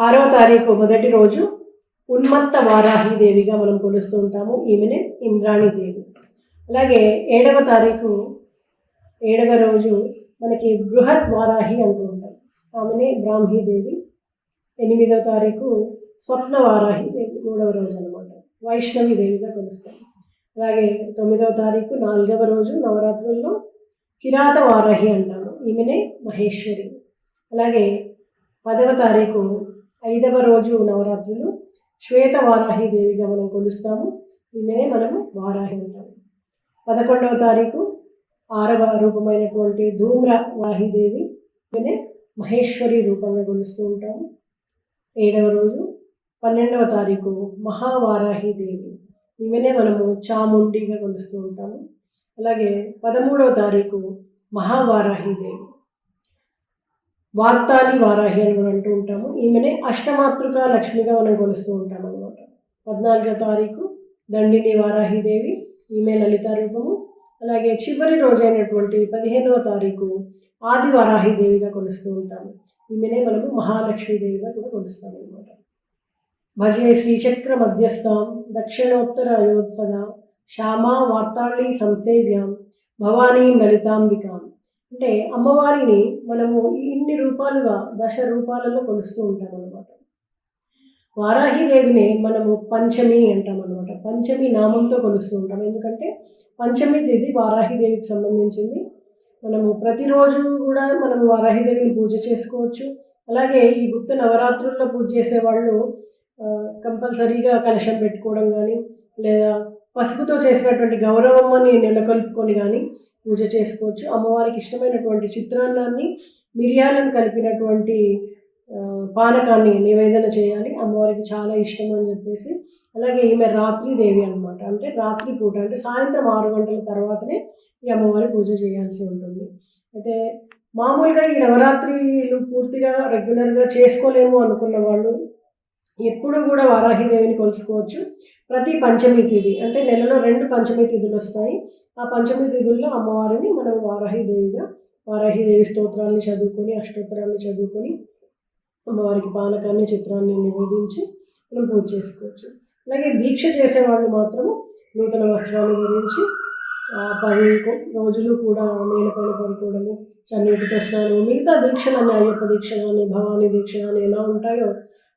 ఆరవ తారీఖు మొదటి రోజు ఉన్మత్త వారాహి దేవిగా మనం కొలుస్తూ ఉంటాము. ఈమెనే ఇంద్రాణి దేవి. అలాగే ఏడవ తారీఖు ఏడవ రోజు మనకి బృహత్ వారాహి అంటూ ఉంటాం ఆమెనే బ్రాహ్మీ దేవి. ఎనిమిదవ తారీఖు స్వప్న వారాహి దేవి మూడవ రోజు అనమాట వైష్ణవి దేవిగా కొలుస్తాం. అలాగే తొమ్మిదవ తారీఖు నాలుగవ రోజు నవరాత్రుల్లో కిరాత వారాహి అంటాము. ఈమెనే మహేశ్వరి. అలాగే పదవ తారీఖు ఐదవ రోజు నవరాత్రులు. శ్వేత వారాహి దేవిగా మనం కొలుస్తాము. ఈమెనే మనము వారాహి అంటాము. పదకొండవ తారీఖు ఆరవ రూపమైనటువంటి ధూమ్ర వాహిదేవి ఈమెనే మహేశ్వరి రూపంగా కొలుస్తూ ఉంటాము. ఏడవ రోజు పన్నెండవ తారీఖు మహావారాహి దేవి. ఈమెనే మనము చాముండిగా కొలుస్తూ ఉంటాము. అలాగే పదమూడవ తారీఖు మహావారాహి దేవి. వార్తాలి వారాహి అని కూడా అంటూ ఉంటాము. ఈమెనే అష్టమాతృక లక్ష్మిగా మనం కొలుస్తూ ఉంటాం అనమాట పద్నాలుగో తారీఖు దండిని వారాహిదేవి ఈమె లలిత రూపము. అలాగే చివరి రోజైనటువంటి పదిహేనవ తారీఖు ఆది వారాహిదేవిగా కొలుస్తూ ఉంటాము ఈమెనే మనము మహాలక్ష్మీదేవిగా కూడా కొలుస్తాం అనమాట భజే శ్రీచక్ర మధ్యస్థాం దక్షిణోత్తర అయోధ్యద శ్యామా వార్తాళి సంసేవ్యాం భవానీ లలితాంబికాం. అంటే అమ్మవారిని మనము ఇన్ని రూపాలుగా దశ రూపాలలో కొలుస్తూ ఉంటాం అనమాట వారాహిదేవిని మనము పంచమి అంటాం అనమాట పంచమి నామంతో కొలుస్తూ ఉంటాం. ఎందుకంటే పంచమి తిథి వారాహిదేవికి సంబంధించింది. మనము ప్రతిరోజు కూడా మనము వారాహిదేవిని పూజ చేసుకోవచ్చు. అలాగే ఈ గుప్త నవరాత్రుల్లో పూజ చేసేవాళ్ళు కంపల్సరీగా కలశం పెట్టుకోవడం కానీ లేదా పసుపుతో చేసినటువంటి గౌరవమ్మని నెలకొల్పుకొని కానీ పూజ చేసుకోవచ్చు. అమ్మవారికి ఇష్టమైనటువంటి చిత్రాన్నాన్ని మిరియాలను కలిపినటువంటి పానకాన్ని నివేదన చేయాలి. అమ్మవారికి చాలా ఇష్టం అని చెప్పేసి. అలాగే ఈమె రాత్రి దేవి అనమాట అంటే రాత్రి పూట అంటే సాయంత్రం ఆరు గంటల తర్వాతనే ఈ అమ్మవారి పూజ చేయాల్సి ఉంటుంది. అయితే మామూలుగా ఈ నవరాత్రిలు పూర్తిగా రెగ్యులర్గా చేసుకోలేము అనుకున్న వాళ్ళు ఎప్పుడు కూడా వారాహిదేవిని కొలుసుకోవచ్చు. ప్రతి పంచమి తిథి అంటే నెలలో రెండు పంచమి తిథులు వస్తాయి. ఆ పంచమి తిథుల్లో అమ్మవారిని మనం వారాహిదేవిగా వారాహిదేవి స్తోత్రాన్ని చదువుకొని అష్టోత్తరాన్ని చదువుకొని అమ్మవారికి పానకాన్ని చిత్రాన్ని నివేదించి మనం పూజ చేసుకోవచ్చు. అలాగే దీక్ష చేసేవాళ్ళు మాత్రము నూతన వస్త్రాలు ధరించి పది రోజులు కూడా నేలపైన పడుకోవడము చన్నీటితో స్నానం మిగతా దీక్షలన్నీ అయ్యప్ప దీక్ష కానీ భవానీ దీక్ష కానీ ఎలా ఉంటాయో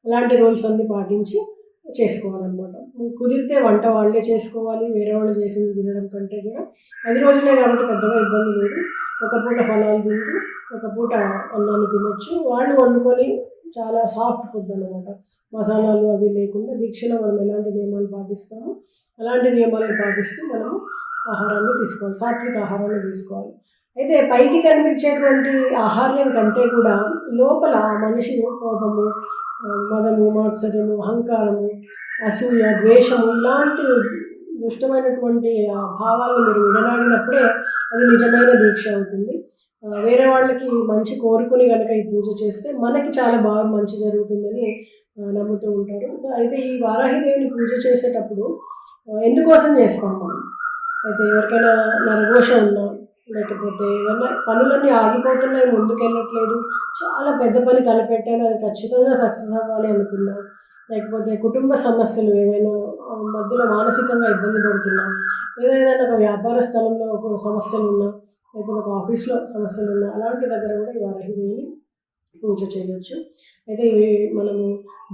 అలాంటి రూల్స్ అన్ని పాటించి చేసుకోవాలన్నమాట. కుదిరితే వంట వాళ్ళే చేసుకోవాలి వేరే వాళ్ళు చేసింది తినడం కంటే కూడా పది రోజులే కాబట్టి పెద్దగా ఇబ్బంది లేదు. ఒక పూట ఫలాలు తింటూ ఒక పూట అన్నాన్ని తినొచ్చు. వాళ్ళు వండుకొని చాలా సాఫ్ట్ ఫుడ్ అనమాట మసాలాలు అవి లేకుండా దీక్షలో మనం ఎలాంటి నియమాలు పాటిస్తామో అలాంటి నియమాలను పాటిస్తూ మనము ఆహారాన్ని తీసుకోవాలి. సాత్విక ఆహారాన్ని తీసుకోవాలి. అయితే పైకి కనిపించేటువంటి ఆహార్యం కంటే కూడా లోపల మనిషి కోపము మదము మాత్సర్యము అహంకారము అసూయ ద్వేషము ఇలాంటి దుష్టమైనటువంటి ఆ భావాలను మీరు విడనాడినప్పుడే అది నిజమైన దీక్ష అవుతుంది. వేరే వాళ్ళకి మంచి కోరుకుని కనుక ఈ పూజ చేస్తే మనకి చాలా బాగా మంచి జరుగుతుందని నమ్ముతూ ఉంటారు. అయితే ఈ వారాహిదేవిని పూజ చేసేటప్పుడు ఎందుకోసం చేస్తాం మనం? అయితే ఎవరికైనా నరఘోష ఉన్నా లేకపోతే ఏమైనా పనులన్నీ ఆగిపోతున్నాయి ముందుకెళ్ళట్లేదు. చాలా పెద్ద పని తలపెట్టాను అది ఖచ్చితంగా సక్సెస్ అవ్వాలి అనుకున్నా. లేకపోతే కుటుంబ సమస్యలు ఏమైనా మధ్యలో మానసికంగా ఇబ్బంది పడుతున్నా. లేదా ఏదైనా ఒక వ్యాపార స్థలంలో ఒక సమస్యలు ఉన్నా లేకపోతే ఒక ఆఫీస్లో సమస్యలు ఉన్నా అలాంటి దగ్గర కూడా ఈ వారాహిదేవిని పూజ చేయవచ్చు అయితే ఇవి మనము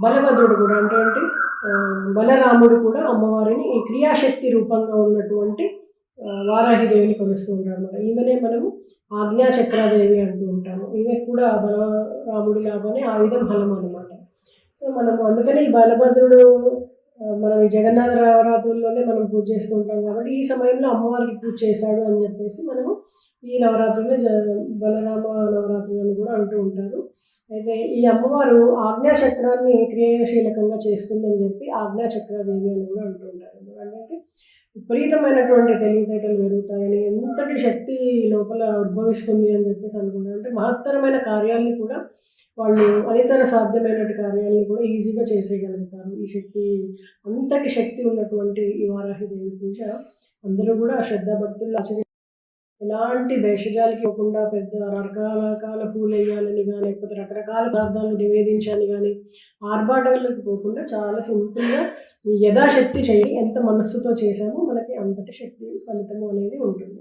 బలభద్రుడు కూడా అంటే ఏంటి? బలరాముడు కూడా అమ్మవారిని ఈ క్రియాశక్తి రూపంగా ఉన్నటువంటి వారాహిదేవిని కొలుస్తూ ఉంటారు అనమాట ఈమెనే మనము ఆజ్ఞాచక్రాదేవి అంటూ ఉంటాము. ఈమె కూడా బలరాముడి లాగానే ఆయుధం బలం అనమాట సో మనము అందుకనే ఈ బలభద్రుడు మనం ఈ జగన్నాథ నవరాత్రుల్లోనే మనం పూజ చేస్తూ ఉంటాం కాబట్టి ఈ సమయంలో అమ్మవారికి పూజ చేశాడు అని చెప్పేసి మనము ఈ నవరాత్రులే జ బలరామ నవరాత్రులు అని కూడా అంటూ ఉంటారు. అయితే ఈ అమ్మవారు ఆజ్ఞాచక్రాన్ని క్రియాశీలకంగా చేస్తుందని చెప్పి ఆజ్ఞాచక్రదేవి అని కూడా అంటూ ఉంటారు. అంటే విపరీతమైనటువంటి తెలివితేటలు పెరుగుతాయని ఎంతటి శక్తి లోపల ఉద్భవిస్తుంది అని చెప్పేసి అనుకుంటారు. అంటే మహత్తరమైన కార్యాలని కూడా వాళ్ళు అనితర సాధ్యమైనటువంటి కార్యాలని కూడా ఈజీగా చేసేయగలుగుతారు. ఈ శక్తి అంతటి శక్తి ఉన్నటువంటి ఈ వారాహిదేవి పూజ అందరూ కూడా శ్రద్ధాభక్తులు ఆచరి ఎలాంటి భేషజాలకి ఇవ్వకుండా పెద్ద రకరకాల పూలు వేయాలని కానీ లేకపోతే రకరకాల పదార్థాలను నివేదించాలని కానీ ఆర్భాటాలకు పోకుండా చాలా సింపుల్గా యథాశక్తి చేయి ఎంత మనస్సుతో చేశామో మనకి అంతటి శక్తి ఫలితము అనేది ఉంటుంది.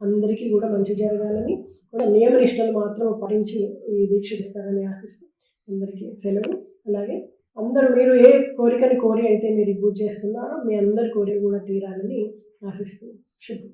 అందరికీ కూడా మంచి జరగాలని కూడా నియమ నిష్టలు మాత్రం పాటించి ఈ దీక్షిస్తారని ఆశిస్తూ అందరికీ సెలవు. అలాగే అందరూ మీరు ఏ కోరికని కోరి అయితే మీరు పూజ చేస్తున్నారో మీ అందరి కోరిక కూడా తీరాలని ఆశిస్తూ శుభం.